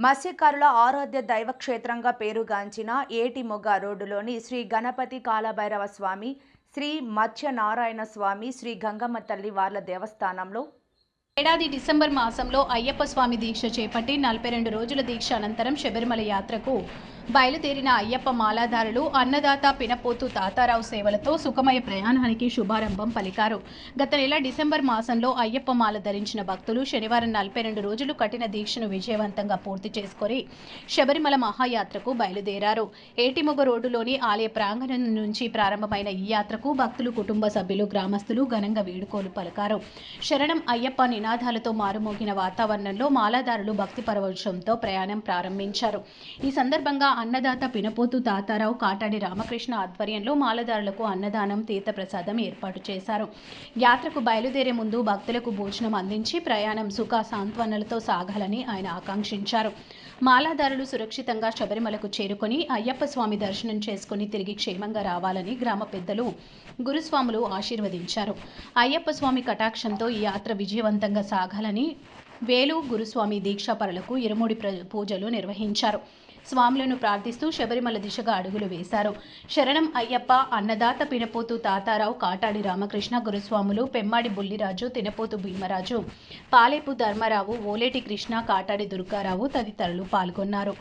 మత్స్యకారుల ఆరాధ్య దైవక్షేత్రంగా పేరుగాంచిన ఏటిమొగ్గ రోడ్డులోని శ్రీ గణపతి కాలభైరవ స్వామి శ్రీ మత్స్యనారాయణ స్వామి శ్రీ గంగమ్మ తల్లి వార్ల దేవస్థానంలో ఏడాది డిసెంబర్ మాసంలో అయ్యప్ప స్వామి దీక్ష చేపట్టి నలభై రెండు రోజుల దీక్ష అనంతరం శబరిమల యాత్రకు బయలుదేరిన అయ్యప్ప మాలాధారులు అన్నదాత పినపోతు తాతారావు సేవలతో సుఖమయ ప్రయాణానికి శుభారంభం పలికారు. గత నెల డిసెంబర్ మాసంలో అయ్యప్ప మాల ధరించిన భక్తులు శనివారం నలభై రెండు రోజులు కఠిన దీక్షను విజయవంతంగా పూర్తి చేసుకొని శబరిమల మహాయాత్రకు బయలుదేరారు. ఏటిమొగ రోడ్డులోని ఆలయ ప్రాంగణం నుంచి ప్రారంభమైన ఈ యాత్రకు భక్తులు కుటుంబ సభ్యులు గ్రామస్తులు ఘనంగా వేడుకోలు పలికారు. శరణం అయ్యప్ప నినాదాలతో మారుమోగిన వాతావరణంలో మాలాదారులు భక్తి పరవశంతో ప్రయాణం ప్రారంభించారు. ఈ సందర్భంగా అన్నదాత పినపోతు తాతారావు కాటాడి రామకృష్ణ ఆధ్వర్యంలో మాలదారులకు అన్నదానం తీర్థప్రసాదం ఏర్పాటు చేశారు. యాత్రకు బయలుదేరే ముందు భక్తులకు భోజనం అందించి ప్రయాణం సుఖ సాంత్వనలతో సాగాలని ఆయన ఆకాంక్షించారు. మాలాదారులు సురక్షితంగా శబరిమలకు చేరుకొని అయ్యప్ప స్వామి దర్శనం చేసుకుని తిరిగి క్షేమంగా రావాలని గ్రామ పెద్దలు గురుస్వాములు ఆశీర్వదించారు. అయ్యప్ప స్వామి కటాక్షంతో ఈ యాత్ర విజయవంతంగా సాగాలని వేలు గురుస్వామి దీక్షాపరులకు ఇరుముడి ప్ర- పూజలు నిర్వహించారు. స్వాములను ప్రార్థిస్తూ శబరిమల దిశగా అడుగులు వేశారు. శరణం అయ్యప్ప అన్నదాత పినపోతు తాతారావు కాటాడి రామకృష్ణ గురుస్వాములు పెమ్మాడి బుల్లిరాజు తినపోతు భీమరాజు పాలేపు ధర్మారావు ఓలేటి కృష్ణ కాటాడి దుర్గారావు తదితరులు పాల్గొన్నారు.